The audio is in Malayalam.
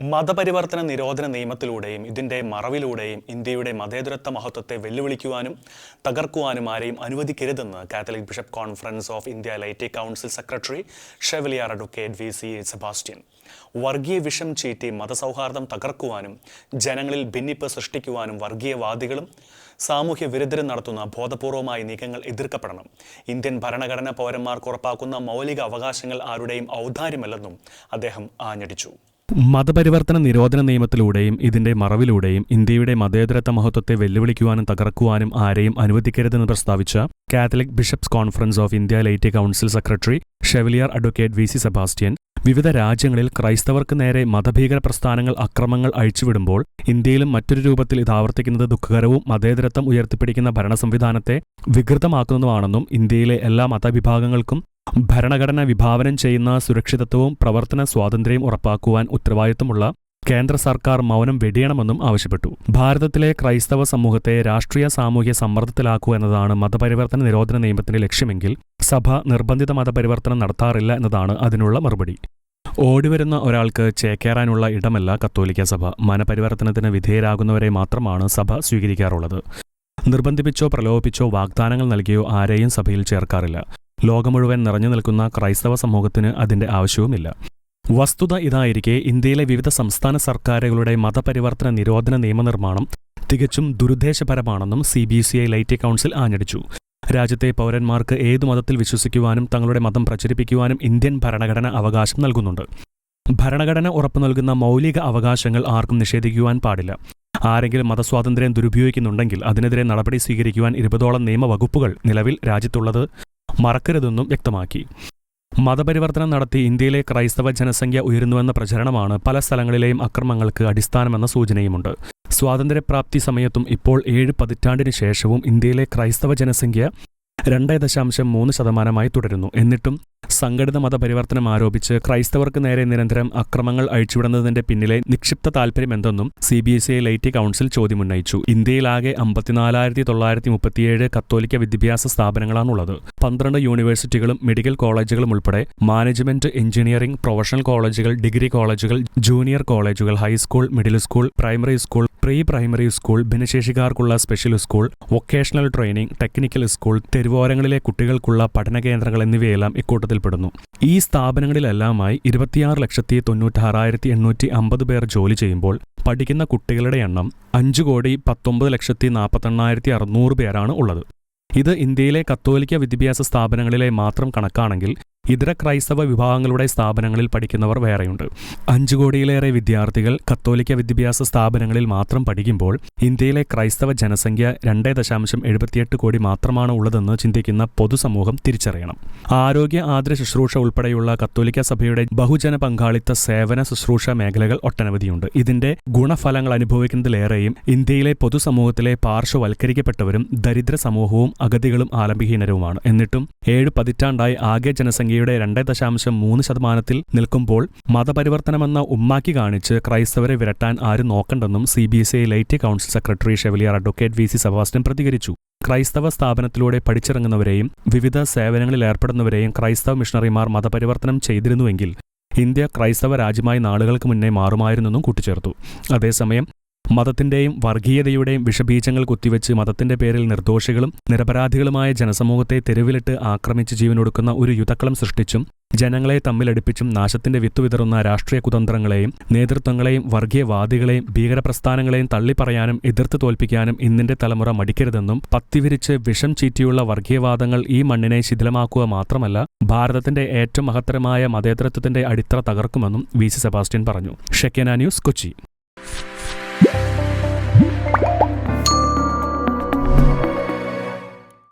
മതപരിവർത്തന നിരോധന നിയമത്തിലൂടെയും ഇതിന്റെ മറവിലൂടെയും ഇന്ത്യയുടെ മതേതരത്വ മഹത്വത്തെ വെല്ലുവിളിക്കുവാനും തകർക്കുവാനും ആരെയും അനുവദിക്കരുതെന്ന് Catholic Bishop Conference of India laity council secretary chevalier advocate V C Sebastian. വർഗീയ വിഷം ചീറ്റി മതസൗഹാർദ്ദം തകർക്കുവാനും ജനങ്ങളിൽ ഭിന്നിപ്പ് സൃഷ്ടിക്കുവാനും വർഗീയവാദികളും സാമൂഹ്യ വിരുദ്ധരും നടത്തുന്ന ബോധപൂർവമായ നീക്കങ്ങൾ എതിർക്കപ്പെടണം. ഇന്ത്യൻ ഭരണഘടന പൗരന്മാർക്ക് ഉറപ്പാക്കുന്ന മൗലിക അവകാശങ്ങൾ ആരുടെയും ഔദാര്യമല്ലെന്നും അദ്ദേഹം ആഞ്ഞടിച്ചു. മതപരിവർത്തന നിരോധന നിയമത്തിലൂടെയും ഇതിന്റെ മറവിലൂടെയും ഇന്ത്യയുടെ മതേതരത്വ മഹത്വത്തെ വെല്ലുവിളിക്കുവാനും തകർക്കുവാനും ആരെയും അനുവദിക്കരുതെന്ന് പ്രസ്താവിച്ച Catholic Bishops Conference of India laity council secretary chevalier advocate V C Sebastian വിവിധ രാജ്യങ്ങളിൽ ക്രൈസ്തവർക്ക് നേരെ മതഭീകര പ്രസ്ഥാനങ്ങൾ അക്രമങ്ങൾ അഴിച്ചുവിടുമ്പോൾ ഇന്ത്യയിലും മറ്റൊരു രൂപത്തിൽ ഇത് ആവർത്തിക്കുന്നത് ദുഃഖകരവും മതേതരത്വം ഉയർത്തിപ്പിടിക്കുന്ന ഭരണ സംവിധാനത്തെ വികൃതമാക്കുന്നതുമാണെന്നും ഇന്ത്യയിലെ എല്ലാ മതവിഭാഗങ്ങൾക്കും ഭരണഘടന വിഭാവനം ചെയ്യുന്ന സുരക്ഷിതത്വവും പ്രവർത്തന സ്വാതന്ത്ര്യവും ഉറപ്പാക്കുവാൻ ഉത്തരവാദിത്തമുള്ള കേന്ദ്ര സർക്കാർ മൗനം വെടിയണമെന്നും ആവശ്യപ്പെട്ടു. ഭാരതത്തിലെ ക്രൈസ്തവ സമൂഹത്തെ രാഷ്ട്രീയ സാമൂഹ്യ സമ്മർദ്ദത്തിലാക്കുക എന്നതാണ് മതപരിവർത്തന നിരോധന നിയമത്തിന്റെ ലക്ഷ്യമെങ്കിൽ സഭ നിർബന്ധിത മതപരിവർത്തനം നടത്താറില്ല എന്നതാണ് അതിനുള്ള മറുപടി. ഓടിവരുന്ന ഒരാൾക്ക് ചേക്കേറാനുള്ള ഇടമല്ല കത്തോലിക്ക സഭ. മനപരിവർത്തനത്തിന് വിധേയരാകുന്നവരെ മാത്രമാണ് സഭ സ്വീകരിക്കാറുള്ളത്. നിർബന്ധിപ്പിച്ചോ പ്രലോഭിപ്പിച്ചോ വാഗ്ദാനങ്ങൾ നൽകിയോ ആരെയും സഭയിൽ ചേർക്കാറില്ല. ലോകം മുഴുവൻ നിറഞ്ഞു നിൽക്കുന്ന ക്രൈസ്തവ സമൂഹത്തിന് അതിന്റെ ആവശ്യവുമില്ല. വസ്തുത ഇതായിരിക്കെ ഇന്ത്യയിലെ വിവിധ സംസ്ഥാന സർക്കാരുകളുടെ മതപരിവർത്തന നിരോധന നിയമനിർമ്മാണം തികച്ചും ദുരുദ്ദേശപരമാണെന്നും C B C I laity council ആഞ്ഞടിച്ചു. രാജ്യത്തെ പൗരന്മാർക്ക് ഏതു മതത്തിൽ വിശ്വസിക്കുവാനും തങ്ങളുടെ മതം പ്രചരിപ്പിക്കുവാനും ഇന്ത്യൻ ഭരണഘടന അവകാശം നൽകുന്നുണ്ട്. ഭരണഘടന ഉറപ്പു നൽകുന്ന മൗലിക അവകാശങ്ങൾ ആർക്കും നിഷേധിക്കുവാൻ പാടില്ല. ആരെങ്കിലും മതസ്വാതന്ത്ര്യം ദുരുപയോഗിക്കുന്നുണ്ടെങ്കിൽ അതിനെതിരെ നടപടി സ്വീകരിക്കുവാൻ ഇരുപതോളം നിയമവകുപ്പുകൾ നിലവിൽ രാജ്യത്തുള്ളത് മറക്കരുതെന്നും വ്യക്തമാക്കി. മതപരിവർത്തനം നടത്തി ഇന്ത്യയിലെ ക്രൈസ്തവ ജനസംഖ്യ ഉയരുന്നുവെന്ന പ്രചരണമാണ് പല സ്ഥലങ്ങളിലെയും അക്രമങ്ങൾക്ക് അടിസ്ഥാനമെന്ന സൂചനയുമുണ്ട്. സ്വാതന്ത്ര്യപ്രാപ്തി സമയത്തും ഇപ്പോൾ ഏഴ് പതിറ്റാണ്ടിന് ശേഷവും ഇന്ത്യയിലെ ക്രൈസ്തവ ജനസംഖ്യ രണ്ട് ദശാംശം മൂന്ന് ശതമാനമായി തുടരുന്നു. എന്നിട്ടും സംഘടിത മതപരിവർത്തനം ആരോപിച്ച് ക്രൈസ്തവർക്ക് നേരെ നിരന്തരം അക്രമങ്ങൾ അഴിച്ചുവിടുന്നതിന്റെ പിന്നിലെ നിക്ഷിപ്ത താൽപര്യമെന്തെന്നും C B S E laity council ചോദ്യമുന്നയിച്ചു ഇന്ത്യയിലാകെ അമ്പത്തിനാലായിരത്തി തൊള്ളായിരത്തി മുപ്പത്തിയേഴ് കത്തോലിക്ക വിദ്യാഭ്യാസ സ്ഥാപനങ്ങളാണുള്ളത്. പന്ത്രണ്ട് യൂണിവേഴ്സിറ്റികളും മെഡിക്കൽ കോളേജുകളും ഉൾപ്പെടെ മാനേജ്മെന്റ് എഞ്ചിനീയറിംഗ് പ്രൊഫഷണൽ കോളേജുകൾ ഡിഗ്രി കോളേജുകൾ ജൂനിയർ കോളേജുകൾ high school middle school primary school pre primary school ഭിന്നശേഷിക്കാർക്കുള്ള special school vocational training technical school തെരുവോരങ്ങളിലെ കുട്ടികൾക്കുള്ള പഠന കേന്ദ്രങ്ങൾ എന്നിവയെല്ലാം ഇക്കൂട്ടത്തിൽപ്പെടുന്നു. ഈ സ്ഥാപനങ്ങളിലെല്ലാമായി ഇരുപത്തിയാറ് ലക്ഷത്തി തൊണ്ണൂറ്റാറായിരത്തി എണ്ണൂറ്റി അമ്പത് പേർ ജോലി ചെയ്യുമ്പോൾ പഠിക്കുന്ന കുട്ടികളുടെ എണ്ണം അഞ്ച് കോടി പത്തൊമ്പത് ലക്ഷത്തി നാൽപ്പത്തെണ്ണായിരത്തി അറുന്നൂറ് പേരാണ് ഉള്ളത്. ഇത് ഇന്ത്യയിലെ കത്തോലിക്ക വിദ്യാഭ്യാസ സ്ഥാപനങ്ങളിലെ മാത്രം കണക്കാണെങ്കിൽ ഇതര ക്രൈസ്തവ വിഭാഗങ്ങളുടെ സ്ഥാപനങ്ങളിൽ പഠിക്കുന്നവർ വേറെയുണ്ട്. അഞ്ചു കോടിയിലേറെ വിദ്യാർത്ഥികൾ കത്തോലിക്ക വിദ്യാഭ്യാസ സ്ഥാപനങ്ങളിൽ മാത്രം പഠിക്കുമ്പോൾ ഇന്ത്യയിലെ ക്രൈസ്തവ ജനസംഖ്യ രണ്ടേ ദശാംശം എഴുപത്തിയെട്ട് കോടി മാത്രമാണ് ഉള്ളതെന്ന് ചിന്തിക്കുന്ന പൊതുസമൂഹം തിരിച്ചറിയണം. ആരോഗ്യ ആദര ശുശ്രൂഷ ഉൾപ്പെടെയുള്ള കത്തോലിക്ക സഭയുടെ ബഹുജന പങ്കാളിത്ത സേവന ശുശ്രൂഷ മേഖലകൾ ഒട്ടനവധിയുണ്ട്. ഇതിന്റെ ഗുണഫലങ്ങൾ അനുഭവിക്കുന്നതിലേറെയും ഇന്ത്യയിലെ പൊതുസമൂഹത്തിലെ പാർശ്വവൽക്കരിക്കപ്പെട്ടവരും ദരിദ്ര സമൂഹവും അഗതികളും ആലംബഹീനരുമാണ്. എന്നിട്ടും ഏഴ് പതിറ്റാണ്ടായി ആകെ ജനസംഖ്യയുടെ രണ്ട് ദശാംശം മൂന്ന് ശതമാനത്തിൽ നിൽക്കുമ്പോൾ മതപരിവർത്തനമെന്ന ഉമ്മാക്കി കാണിച്ച് ക്രൈസ്തവരെ വിരട്ടാൻ ആരും നോക്കണ്ടെന്നും C B S I laity council secretary chevalier advocate V C Sebastian പ്രതികരിച്ചു. ക്രൈസ്തവ സ്ഥാപനത്തിലൂടെ പഠിച്ചിറങ്ങുന്നവരെയും വിവിധ സേവനങ്ങളിൽ ഏർപ്പെടുന്നവരെയും ക്രൈസ്തവ മിഷണറിമാർ മതപരിവർത്തനം ചെയ്തിരുന്നുവെങ്കിൽ ഇന്ത്യ ക്രൈസ്തവ രാജ്യമായി നാളുകൾക്ക് മുന്നേ മാറുമായിരുന്നെന്നും കൂട്ടിച്ചേർത്തു. അതേസമയം മതത്തിന്റെയും വർഗീയതയുടെയും വിഷബീജങ്ങൾ കുത്തിവെച്ച് മതത്തിന്റെ പേരിൽ നിർദോഷികളും നിരപരാധികളുമായ ജനസമൂഹത്തെ തെരുവിലിട്ട് ആക്രമിച്ച് ജീവനൊടുക്കുന്ന ഒരു യുദ്ധക്കളം സൃഷ്ടിച്ചും ജനങ്ങളെ തമ്മിലടുപ്പിച്ചും നാശത്തിന്റെ വിത്തു വിതറുന്ന രാഷ്ട്രീയ കുതന്ത്രങ്ങളെയും നേതൃത്വങ്ങളെയും വർഗീയവാദികളെയും ഭീകരപ്രസ്ഥാനങ്ങളെയും തള്ളിപ്പറയാനും എതിർത്ത് തോൽപ്പിക്കാനും ഇന്നിന്റെ തലമുറ മടിക്കരുതെന്നും പത്തിവിരിച്ച് വിഷം ചീറ്റിയുള്ള വർഗീയവാദങ്ങൾ ഈ മണ്ണിനെ ശിഥിലമാക്കുക മാത്രമല്ല ഭാരതത്തിന്റെ ഏറ്റവും മഹത്തരമായ മതേതരത്വത്തിന്റെ അടിത്തറ തകർക്കുമെന്നും വി സി സെബാസ്റ്റ്യൻ പറഞ്ഞു. ഷെക്കേന ന്യൂസ് കൊച്ചി.